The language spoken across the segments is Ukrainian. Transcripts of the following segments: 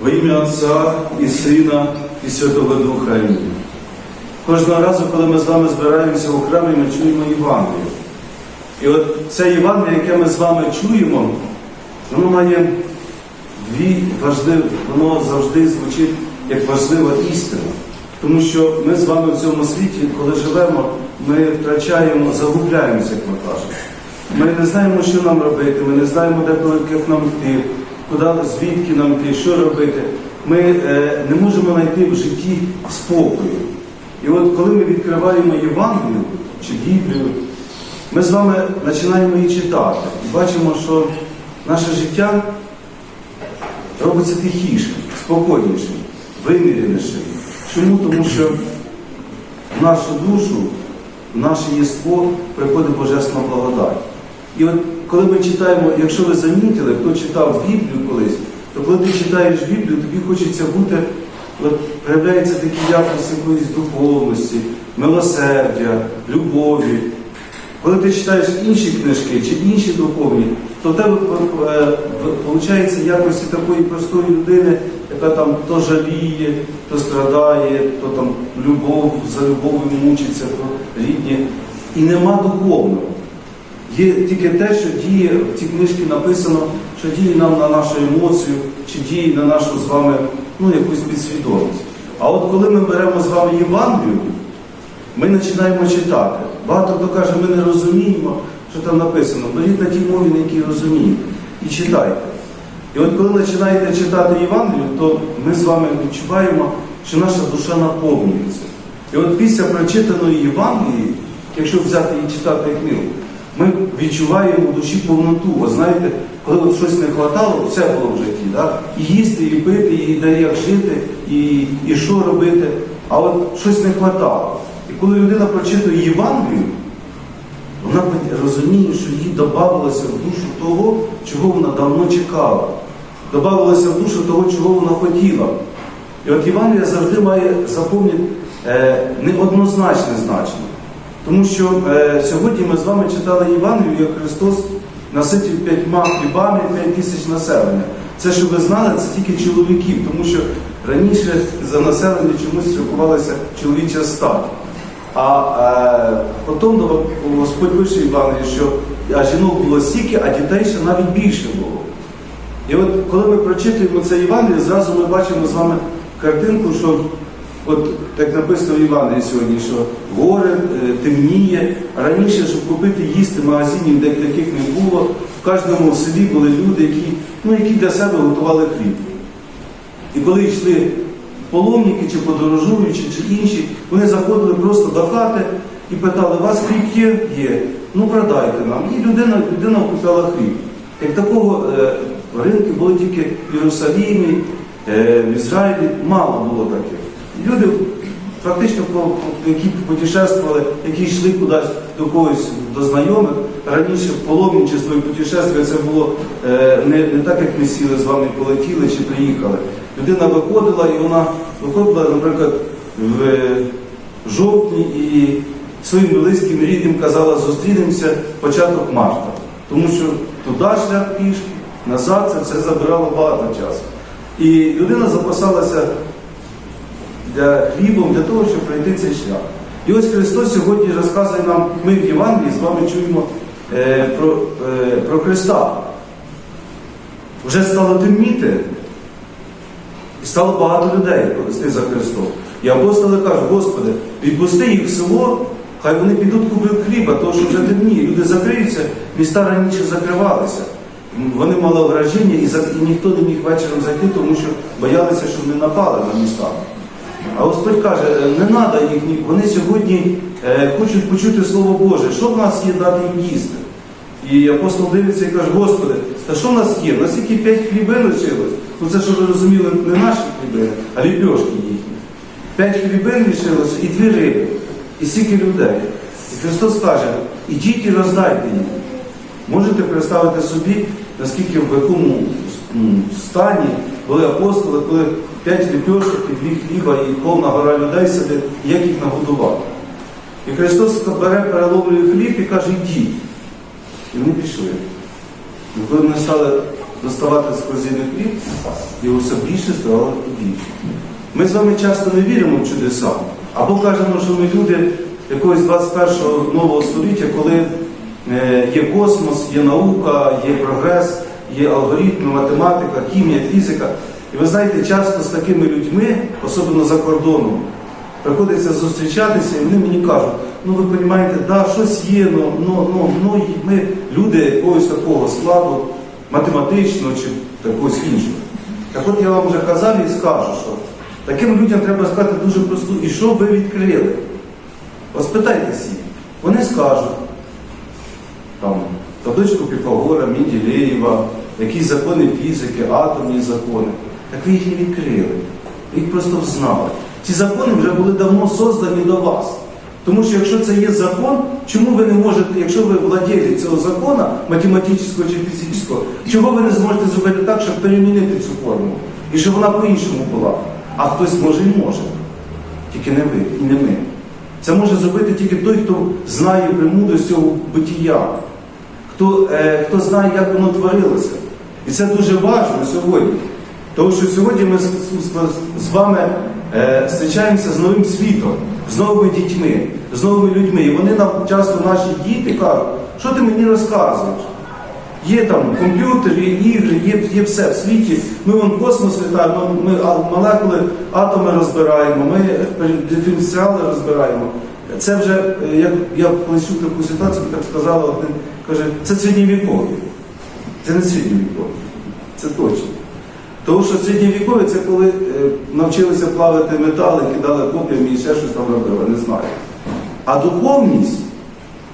Во ім'я Отця і Сина, і Святого Духа. Амінь. Кожного разу, коли ми з вами збираємося у храмі, ми чуємо Євангелію. І от це Євангеліє, яке ми з вами чуємо, воно має дві важливі, воно завжди звучить як важлива істина. Тому що ми з вами в цьому світі, коли живемо, ми втрачаємо, загубляємося, як ми кажемо. Ми не знаємо, що нам робити, ми не знаємо, де по нам йти, куди, звідки нам йти, що робити. Ми е, не можемо знайти в житті спокою. І от коли ми відкриваємо Євангелію чи Біблію, ми з вами починаємо її читати і бачимо, що наше життя робиться тихішим, спокійнішим, вимірянішим. Чому? Тому що в нашу душу, в наше єство приходить Божественна благодать. І от коли ми читаємо, якщо ви замітили, хто читав Біблію колись, то коли ти читаєш Біблію, тобі хочеться бути, от проявляється такі якості якоїсь духовності, милосердя, любові. Коли ти читаєш інші книжки чи інші духовні, то в тебе виходить якості такої простої людини, яка там то жаліє, то страдає, то там любов, за любов'ю мучиться, то рідні. І нема духовного. Є тільки те, що діє, в цій книжці написано, що діє нам на нашу емоцію, чи діє на нашу з вами ну, якусь підсвідомість. А от коли ми беремо з вами Євангелію, ми починаємо читати. Багато хто каже, ми не розуміємо, що там написано. Беріть на тій мові, на якій розумієте, і читайте. І от коли починаєте читати Євангелію, то ми з вами відчуваємо, що наша душа наповнюється. І от після прочитаної Євангелії, якщо взяти і читати книгу, ми відчуваємо у душі повноту. Ви знаєте, коли от щось не вистачало, все було в житті. Да? І їсти, і пити, і де як жити, і, і що робити. А от щось не вистачало. І коли людина прочитує Євангелію, вона розуміє, що їй додавалося в душу того, чого вона давно чекала. Додавалося в душу того, чого вона хотіла. І от Євангелія завжди має заповнити е, неоднозначне значення. Тому що е, сьогодні ми з вами читали Євангелію, як Христос наситив п'ятьма хлібами п'ять тисяч населення. Це, що ви знали, це тільки чоловіків, тому що раніше за населення чомусь рахувалася чоловіча стать. А е, потім Господь пише Євангелії, що а жінок було стільки, а дітей ще навіть більше було. І от коли ми прочитуємо це Євангеліє, зразу ми бачимо з вами картинку, що от як написано в Євангелії сьогодні, що горе е, темніє. Раніше, щоб купити їсти магазинів, де таких не було, в кожному селі були люди, які, ну, які для себе готували хліб. І коли йшли паломники чи подорожуючі, чи інші, вони заходили просто до хати і питали, у вас хліб є? Є. Ну продайте нам. І людина людина купила хліб. Як такого е, ринки були тільки в Єрусалімі, е, в Ізраїлі, мало було таких. Люди фактично, які путешествували, які йшли кудись до когось до знайомих, раніше паломничество і путешествие це було е, не, не так, як ми сіли з вами полетіли чи приїхали. Людина виходила і вона виходила, наприклад, в жовтні і своїм близьким рідним казала, зустрінемося початок марта. Тому що туди шлях пішки, назад це все забирало багато часу. І людина запасалася для хлібом, для того, щоб пройти цей шлях. І ось Христос сьогодні розказує нам, ми в Євангелії з вами чуємо е, про, е, про Христа. Вже стало темніти, і стало багато людей повести за Христом. І апостоли кажуть, Господи, відпусти їх в село, хай вони підуть куплять хліба, тому що вже темніє. Люди закриються, міста раніше закривалися. Вони мали враження, і, ніхто не міг вечором зайти, тому що боялися, щоб не напали на міста. А Господь каже, «Е, не треба їх, вони сьогодні е, хочуть почути Слово Боже, що в нас є дати їм їсти. І апостол дивиться і каже, Господи, та що в нас є? У нас тільки п'ять хлібин лишилось. Ну це, щоб ви розуміли, не наші хліби, а ліпьошки їхні. П'ять хлібин лишилося і дві риби, і стільки людей. І Христос каже, ідіть і роздайте їм. Можете представити собі, наскільки в якому стані були апостоли, коли п'ять ліпьошок і дві хліба і повна гора людей сидить, як їх нагодувати. І Христос бере, переловлює хліб і каже, йдіть. І вони пішли. І коли вони стали доставати з корзини хліб, його все більше ставало і більше. Ми з вами часто не віримо в чудеса, або кажемо, що ми люди якогось 21-го нового століття, коли е, є космос, є наука, є прогрес, є алгоритми, математика, хімія, фізика. І ви знаєте, часто з такими людьми, особливо за кордоном, приходиться зустрічатися, і вони мені кажуть, ну ви розумієте, да, щось є, ну, ну, ну, ну ми люди якогось такого складу, математичного чи якогось іншого. Так от я вам вже казав і скажу, що таким людям треба сказати дуже просту, і що ви відкрили? От спитайтеся їх, вони скажуть, там, табличку Піфагора, Мінділеєва, якісь закони фізики, атомні закони. Так ви їх не відкрили. Ви їх просто знали. Ці закони вже були давно создані до вас. Тому що якщо це є закон, чому ви не можете, якщо ви владієте цього закону, математичного чи фізичного, чого ви не зможете зробити так, щоб перемінити цю форму? І щоб вона по-іншому була? А хтось може і може. Тільки не ви і не ми. Це може зробити тільки той, хто знає премудрость цього битія, хто, е, хто знає, як воно творилося. І це дуже важливо сьогодні. Тому що сьогодні ми з, вами е, зустрічаємося з новим світом, з новими дітьми, з новими людьми. І вони нам часто наші діти кажуть, що ти мені розказуєш? Є там комп'ютери, ігри, є, є все в світі. Ми вон космос літаємо, ми молекули, атоми розбираємо, ми е, диференціали розбираємо. Це вже, е, як я чув таку ситуацію, так сказала один, каже, це середньовікові. Це не середньовікові. Це точно. Тому що середньовікові це коли е, навчилися плавати метали, кидали коп'ями і ще щось там робили, не знаю. А духовність,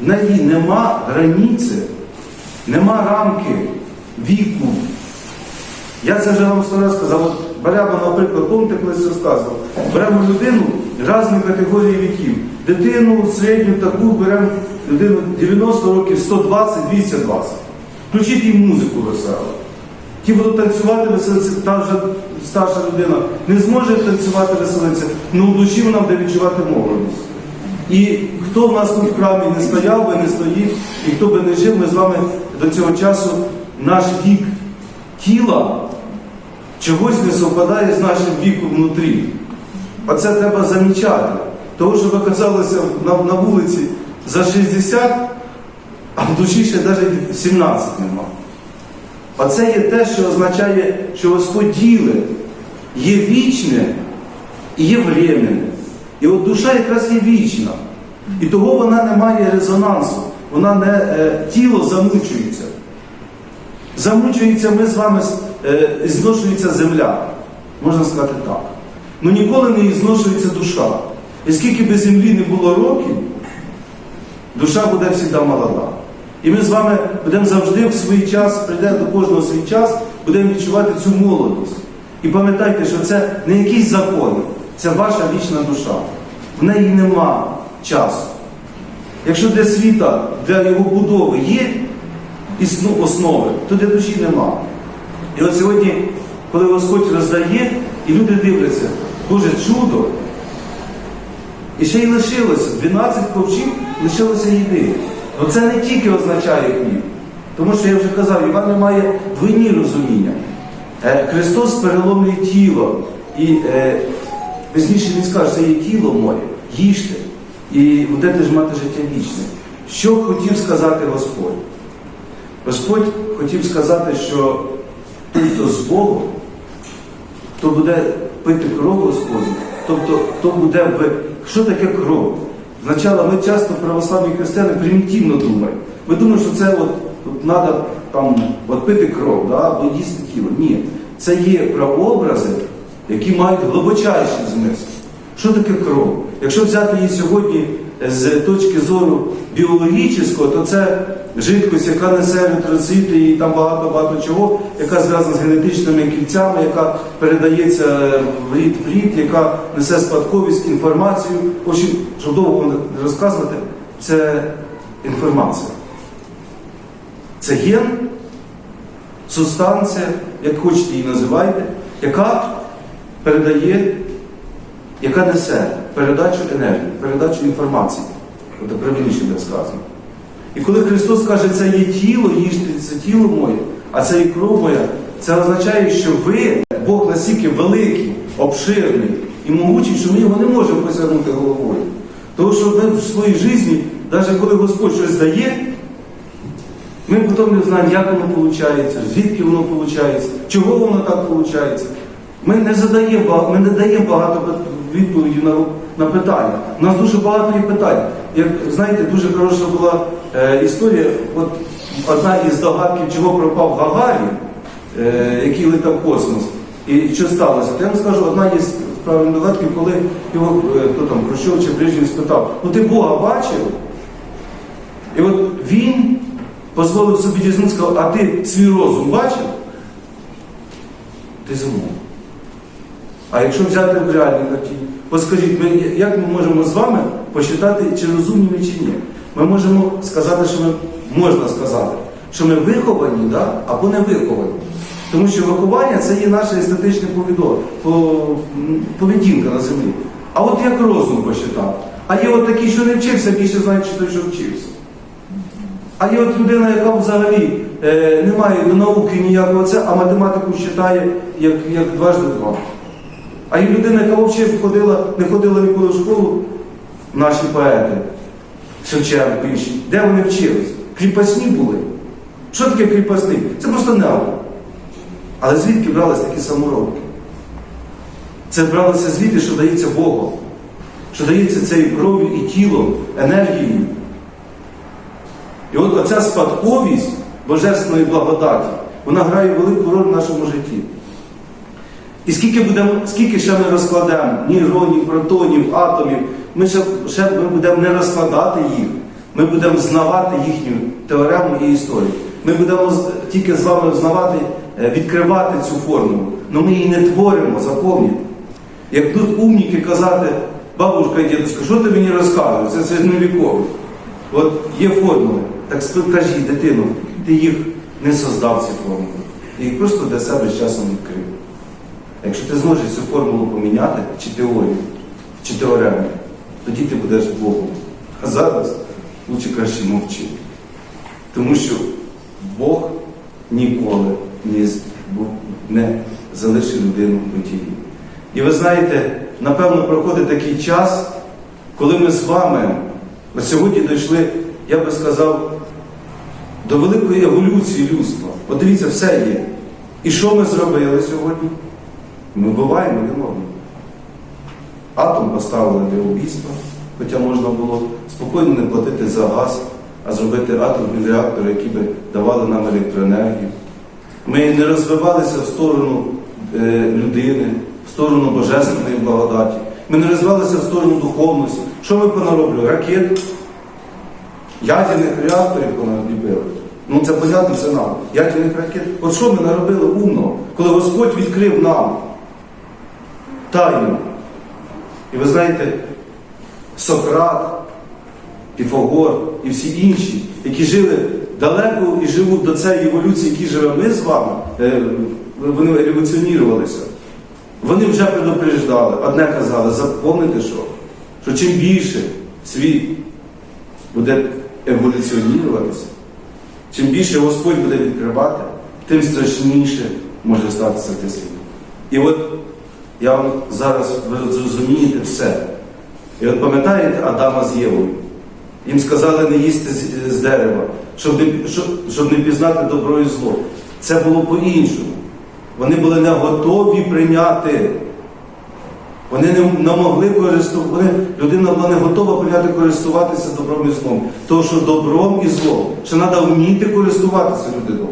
в неї нема границі, нема рамки віку. Я це вже вам раз сказав. От беремо, наприклад, помните, колись розказував, беремо людину різні категорії віків. Дитину середню таку беремо людину 90 років, 120, 220. Включіть їм музику веселу. Ті будуть танцювати, веселитися, та вже старша людина не зможе танцювати, веселитися, але в душі вона буде відчувати молодість. І хто в нас тут в храмі не стояв би, не стоїть, і хто би не жив, ми з вами до цього часу наш вік тіла чогось не совпадає з нашим віком внутрі. А це треба замічати. Тому що ви казалися на, на вулиці за 60, а в душі ще навіть 17 нема. А це є те, що означає, що Господь ділить. Є вічне і є временне. І от душа якраз є вічна. І того вона не має резонансу. Вона не е, тіло замучується. Замучується ми з вами, е, зношується земля. Можна сказати так. Ну ніколи не зношується душа. І скільки би землі не було років, душа буде завжди молода. І ми з вами будемо завжди в свій час, прийде до кожного свій час, будемо відчувати цю молодість. І пам'ятайте, що це не якісь закони, це ваша вічна душа. В неї нема часу. Якщо для світа, для його будови є основи, то для душі нема. І от сьогодні, коли Господь роздає, і люди дивляться, Боже чудо, і ще й лишилося, 12 ковчів лишилося їди. Ну це не тільки означає хліб. Тому що я вже казав, Іван має двойні розуміння. Е, Христос переломлює тіло. І е, пізніше він скаже, це є тіло моє, їжте, і будете ж мати життя вічне. Що хотів сказати Господь? Господь хотів сказати, що той, хто з Богом, хто буде пити кров Господню, тобто хто буде в. Що таке кров? Спочатку ми часто православні християни примітивно думаємо. Ми думаємо, що це от, от треба там, от пити кров, да, або їсти тіло. Ні. Це є прообрази, які мають глибочайший зміст. Що таке кров? Якщо взяти її сьогодні з точки зору біологічного, то це жидкость, яка несе еритроцити і там багато-багато чого, яка зв'язана з генетичними кільцями, яка передається в рід в рід, яка несе спадковість, інформацію. Общем, щоб довго не розказувати, це інформація. Це ген, субстанція, як хочете її називайте, яка передає, яка несе передачу енергії, передачу інформації. Тобто правильніше буде сказано. І коли Христос каже, це є тіло, їжте це тіло моє, а це і кров моя, це означає, що ви, Бог настільки великий, обширний і могучий, що ми його не можемо посягнути головою. Тому що ми в своїй житті, навіть коли Господь щось дає, ми потім не знаємо, як воно виходить, звідки воно виходить, чого воно так виходить. Ми не задаємо ми не даємо багато відповідей на, на питання. У нас дуже багато є питань. Як знаєте, дуже хороша була е, історія. От одна із догадків, чого пропав Гагарін, е, який летав в космос, і що сталося. Я вам скажу, одна із правильних догадків, коли його е, хто там Хрущов чи Брежнєв спитав, ну ти Бога бачив? І от він дозволив собі дізнатися, а ти свій розум бачив? Ти замовив. А якщо взяти в реальній картині, от скажіть, ми, як ми можемо з вами посчитати, чи розумні ми, чи ні? Ми можемо сказати, що ми можна сказати, що ми виховані да, або не виховані. Тому що виховання це є наше естетичне повідо- поведінка на землі. А от як розум посчитати? А є от такі, що не вчився, більше знають, що той, що вчився. А є от людина, яка взагалі е, не має до науки ніякого це, а математику вважає як, як дважди два. А є людина, яка взагалі ходила, не ходила ніколи в школу, наші поети, Шевченко інші, де вони вчились? Кріпосні були. Що таке кріпосний? Це просто нео. Але звідки брались такі саморобки? Це бралося звідти, що дається Богом, що дається цією кров'ю і тілом, енергією. І от оця спадковість божественної благодаті, вона грає велику роль в нашому житті. І скільки, будемо, скільки ще ми розкладемо нейронів, протонів, атомів, ми ще, ще ми будемо не розкладати їх, ми будемо знавати їхню теорему і історію. Ми будемо тільки з вами знавати, е, відкривати цю формулу. але ми її не творимо, запам'ятайте. Як тут умніки казати, бабушка і дідуська, що ти мені розказуєш? Це середньовікове. От є формули. Так кажіть, дитину, ти їх не создав ці формули. Ти їх просто для себе з часом відкрив. Якщо ти зможеш цю формулу поміняти, чи теорію, чи теорему, тоді ти будеш Богом. А зараз лучше краще мовчи. Тому що Бог ніколи не, з- не залишить людину в тіні. І ви знаєте, напевно, проходить такий час, коли ми з вами от сьогодні дійшли, я би сказав, до великої еволюції людства. От дивіться, все є. І що ми зробили сьогодні? Ми вбиваємо один одного. Атом поставили для убійства, хоча можна було спокійно не платити за газ, а зробити атомні реактори, які би давали нам електроенергію. Ми не розвивалися в сторону е, людини, в сторону божественної благодаті. Ми не розвивалися в сторону духовності. Що ми понароблювали? Ракет, ядерних реакторів поналіпили. Ну це понятно, це нам. Ядерних ракет. От що ми наробили умного, коли Господь відкрив нам тайну. І ви знаєте, Сократ, Піфагор і всі інші, які жили далеко і живуть до цієї еволюції, які живемо ми з вами, е, вони еволюціонірувалися. Вони вже предупреждали, одне казали, запомните що? Що чим більше світ буде еволюціоніруватися, чим більше Господь буде відкривати, тим страшніше може статися те світ. І от я вам зараз ви зрозумієте все. І от пам'ятаєте Адама з Євою? Їм сказали не їсти з, з дерева, щоб не, щоб, щоб не пізнати добро і зло. Це було по-іншому. Вони були не готові прийняти. Вони не, не могли користуватися, людина була не готова прийняти користуватися добром і злом. Тому що добром і злом, ще треба вміти користуватися людиною.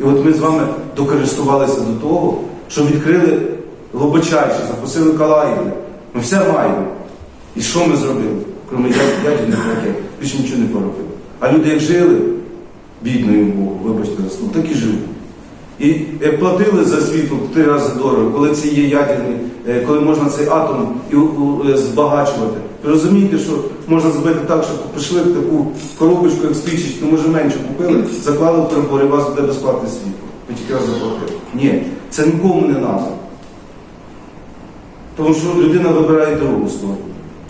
І от ми з вами докористувалися до того, що відкрили глибочайше, запустили калайди. Ми все маємо. І що ми зробили? Крім ядерних ракет, більше нічого не поробили. А люди як жили, бідно їм Богу, вибачте за слово, так і живуть. І е, платили за світло три рази дорого, коли це є ядерний, е, коли можна цей атом е, збагачувати. Ви розумієте, що можна зробити так, що пішли в таку коробочку, як спічечку, може менше купили, заклали в прибор, і у вас буде безплатне світло. Ви тільки раз заплатили. Ні, це нікому не треба. Тому що людина вибирає другу сторону.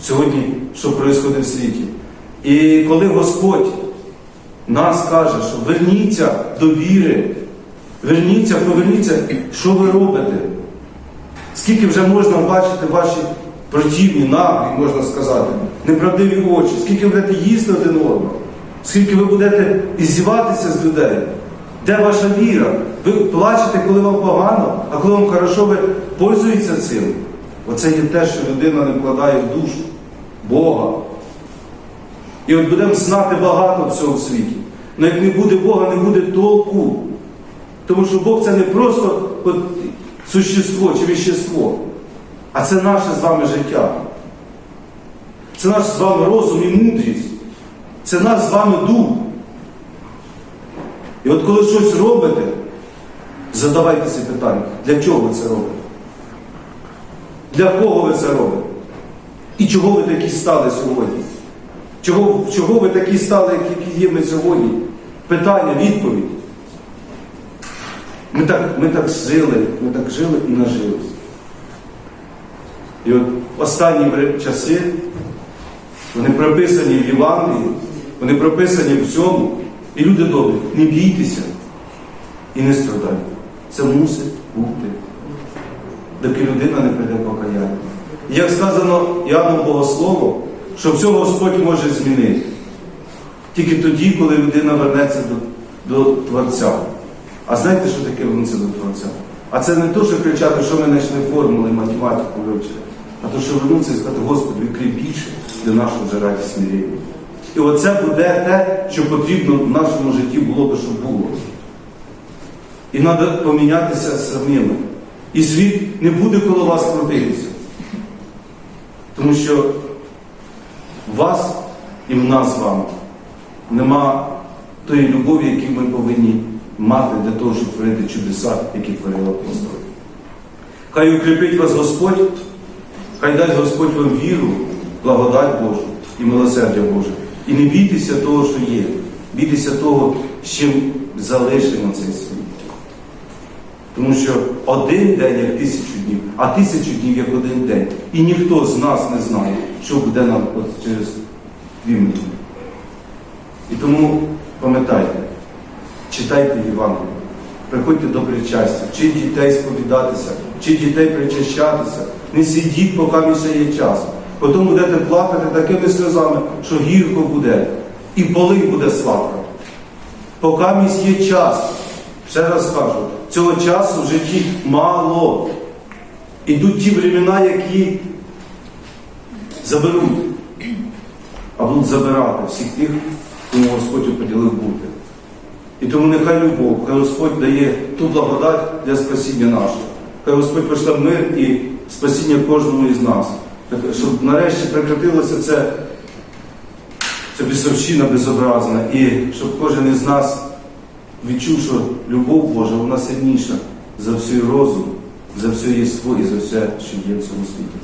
Сьогодні, що відбувається в світі. І коли Господь нас каже, що верніться до віри, верніться, поверніться, що ви робите. Скільки вже можна бачити ваші противні, наглі, можна сказати, неправдиві очі, скільки ви будете їсти один одного, скільки ви будете іздіватися з людей. Де ваша віра? Ви плачете, коли вам погано, а коли вам хорошо, ви пользуєтеся цим. Оце є те, що людина не вкладає в душу Бога. І от будемо знати багато всього в світі. Але як не буде Бога, не буде толку. Тому що Бог це не просто от, существо чи вещество, а це наше з вами життя. Це наш з вами розум і мудрість. Це наш з вами дух. І от коли щось робите, задавайтеся питання, для чого ви це робите? Для кого ви це робите? І чого ви такі стали сьогодні? Чого, чого ви такі стали, які є ми сьогодні? Питання, відповідь. Ми так, ми так жили, ми так жили і нажились. І от останні часи, вони прописані в Євангелії, вони прописані в всьому. І люди добрі, не бійтеся і не страдайте. Це мусить бути, доки людина не прийде покаяння. І як сказано Іоанном Богословом, що все Господь може змінити. Тільки тоді, коли людина вернеться до, до Творця. А знаєте, що таке вернутися до Творця? А це не то, що кричати, що ми знайшли формули, математику вивчили, а то, що вернутися і сказати, Господи, відкрий більше для нашого вже раді смирення. І оце буде те, що потрібно в нашому житті було би, щоб було. І треба помінятися самими. І світ не буде коло вас крутитися. Тому що в вас і в нас з вами нема тої любові, яку ми повинні мати для того, щоб творити чудеса, які творили апостоли. Хай укріпить вас Господь, хай дасть Господь вам віру, благодать Божу і милосердя Боже. І не бійтеся того, що є. Бійтеся того, з чим залишимо цей світ. Тому що один день як тисячу днів, а тисячу днів як один день. І ніхто з нас не знає, що буде нам от через дві минути. І тому пам'ятайте, читайте Євангеліє, приходьте до причастя, вчіть дітей сповідатися, вчіть дітей причащатися. Не сидіть, поки ще є час. Потім будете плакати такими сльозами, що гірко буде, і полив буде сладко. Поки місь є час, ще раз кажу, цього часу в житті мало. Ідуть ті времена, які заберуть, а будуть забирати всіх тих, кому Господь поділив бути. І тому нехай любов, хай Господь дає ту благодать для спасіння нашого. Хай Господь пошле мир і спасіння кожному із нас. Щоб нарешті прекратилося це, це бісовщина безобразна, і щоб кожен із нас відчув, що любов Божа вона сильніша за всю розум, за все єство і за все, що є в цьому світі.